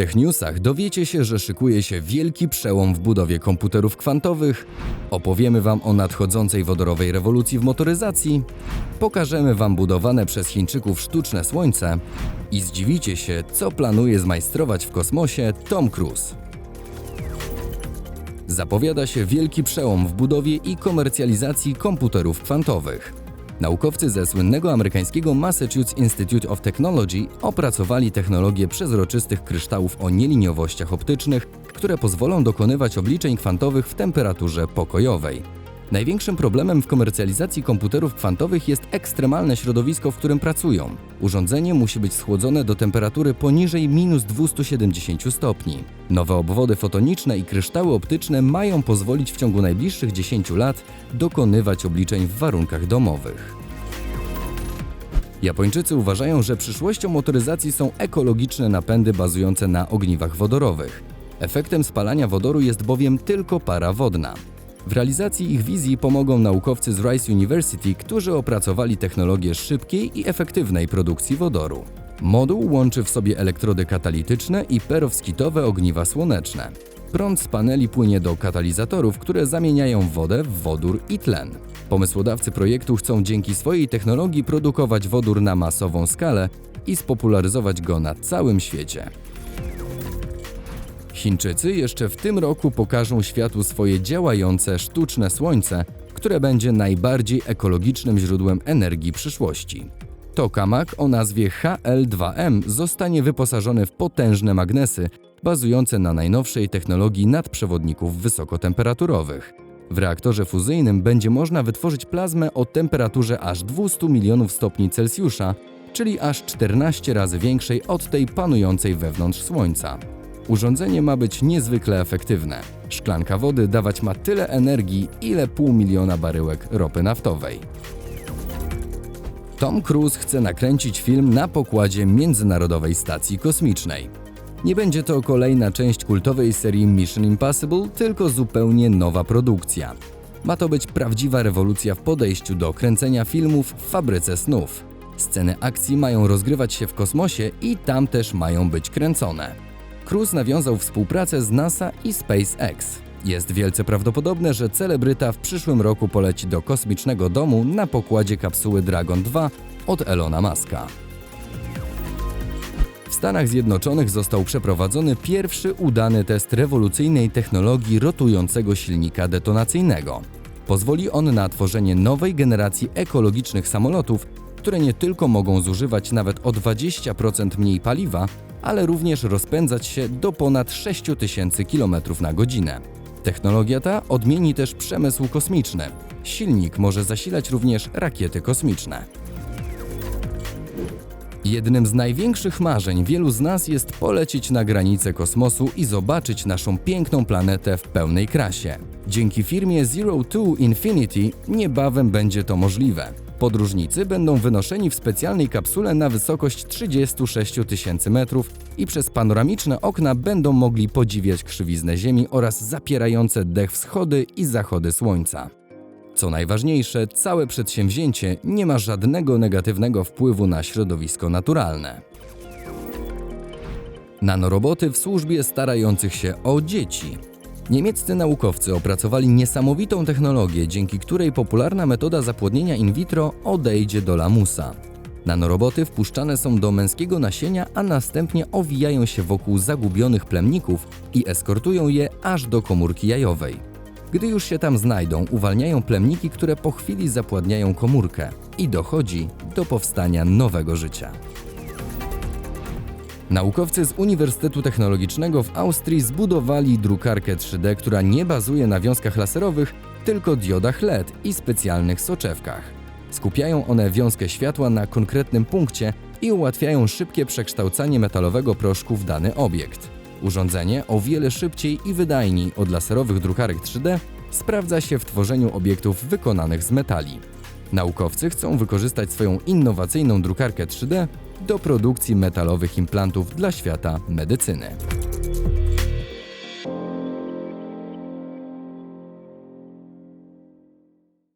Technewsach dowiecie się, że szykuje się wielki przełom w budowie komputerów kwantowych, opowiemy Wam o nadchodzącej wodorowej rewolucji w motoryzacji, pokażemy Wam budowane przez Chińczyków sztuczne słońce i zdziwicie się, co planuje zmajstrować w kosmosie Tom Cruise. Zapowiada się wielki przełom w budowie i komercjalizacji komputerów kwantowych. Naukowcy ze słynnego amerykańskiego Massachusetts Institute of Technology opracowali technologię przezroczystych kryształów o nieliniowościach optycznych, które pozwolą dokonywać obliczeń kwantowych w temperaturze pokojowej. Największym problemem w komercjalizacji komputerów kwantowych jest ekstremalne środowisko, w którym pracują. Urządzenie musi być schłodzone do temperatury poniżej minus 270 stopni. Nowe obwody fotoniczne i kryształy optyczne mają pozwolić w ciągu najbliższych 10 lat dokonywać obliczeń w warunkach domowych. Japończycy uważają, że przyszłością motoryzacji są ekologiczne napędy bazujące na ogniwach wodorowych. Efektem spalania wodoru jest bowiem tylko para wodna. W realizacji ich wizji pomogą naukowcy z Rice University, którzy opracowali technologię szybkiej i efektywnej produkcji wodoru. Moduł łączy w sobie elektrody katalityczne i perowskitowe ogniwa słoneczne. Prąd z paneli płynie do katalizatorów, które zamieniają wodę w wodór i tlen. Pomysłodawcy projektu chcą dzięki swojej technologii produkować wodór na masową skalę i spopularyzować go na całym świecie. Chińczycy jeszcze w tym roku pokażą światu swoje działające sztuczne słońce, które będzie najbardziej ekologicznym źródłem energii przyszłości. Tokamak o nazwie HL2M zostanie wyposażony w potężne magnesy bazujące na najnowszej technologii nadprzewodników wysokotemperaturowych. W reaktorze fuzyjnym będzie można wytworzyć plazmę o temperaturze aż 200 milionów stopni Celsjusza, czyli aż 14 razy większej od tej panującej wewnątrz Słońca. Urządzenie ma być niezwykle efektywne. Szklanka wody dawać ma tyle energii, ile pół miliona baryłek ropy naftowej. Tom Cruise chce nakręcić film na pokładzie Międzynarodowej Stacji Kosmicznej. Nie będzie to kolejna część kultowej serii Mission Impossible, tylko zupełnie nowa produkcja. Ma to być prawdziwa rewolucja w podejściu do kręcenia filmów w fabryce snów. Sceny akcji mają rozgrywać się w kosmosie i tam też mają być kręcone. Cruise nawiązał współpracę z NASA i SpaceX. Jest wielce prawdopodobne, że celebryta w przyszłym roku poleci do kosmicznego domu na pokładzie kapsuły Dragon 2 od Elona Muska. W Stanach Zjednoczonych został przeprowadzony pierwszy udany test rewolucyjnej technologii rotującego silnika detonacyjnego. Pozwoli on na tworzenie nowej generacji ekologicznych samolotów, które nie tylko mogą zużywać nawet o 20% mniej paliwa, ale również rozpędzać się do ponad 6000 km na godzinę. Technologia ta odmieni też przemysł kosmiczny. Silnik może zasilać również rakiety kosmiczne. Jednym z największych marzeń wielu z nas jest polecieć na granicę kosmosu i zobaczyć naszą piękną planetę w pełnej krasie. Dzięki firmie Zero Two Infinity niebawem będzie to możliwe. Podróżnicy będą wynoszeni w specjalnej kapsule na wysokość 36 tysięcy metrów i przez panoramiczne okna będą mogli podziwiać krzywiznę Ziemi oraz zapierające dech wschody i zachody Słońca. Co najważniejsze, całe przedsięwzięcie nie ma żadnego negatywnego wpływu na środowisko naturalne. Nanoroboty w służbie starających się o dzieci. Niemieccy naukowcy opracowali niesamowitą technologię, dzięki której popularna metoda zapłodnienia in vitro odejdzie do lamusa. Nanoroboty wpuszczane są do męskiego nasienia, a następnie owijają się wokół zagubionych plemników i eskortują je aż do komórki jajowej. Gdy już się tam znajdą, uwalniają plemniki, które po chwili zapładniają komórkę i dochodzi do powstania nowego życia. Naukowcy z Uniwersytetu Technologicznego w Austrii zbudowali drukarkę 3D, która nie bazuje na wiązkach laserowych, tylko diodach LED i specjalnych soczewkach. Skupiają one wiązkę światła na konkretnym punkcie i ułatwiają szybkie przekształcanie metalowego proszku w dany obiekt. Urządzenie o wiele szybciej i wydajniej od laserowych drukarek 3D sprawdza się w tworzeniu obiektów wykonanych z metali. Naukowcy chcą wykorzystać swoją innowacyjną drukarkę 3D do produkcji metalowych implantów dla świata medycyny.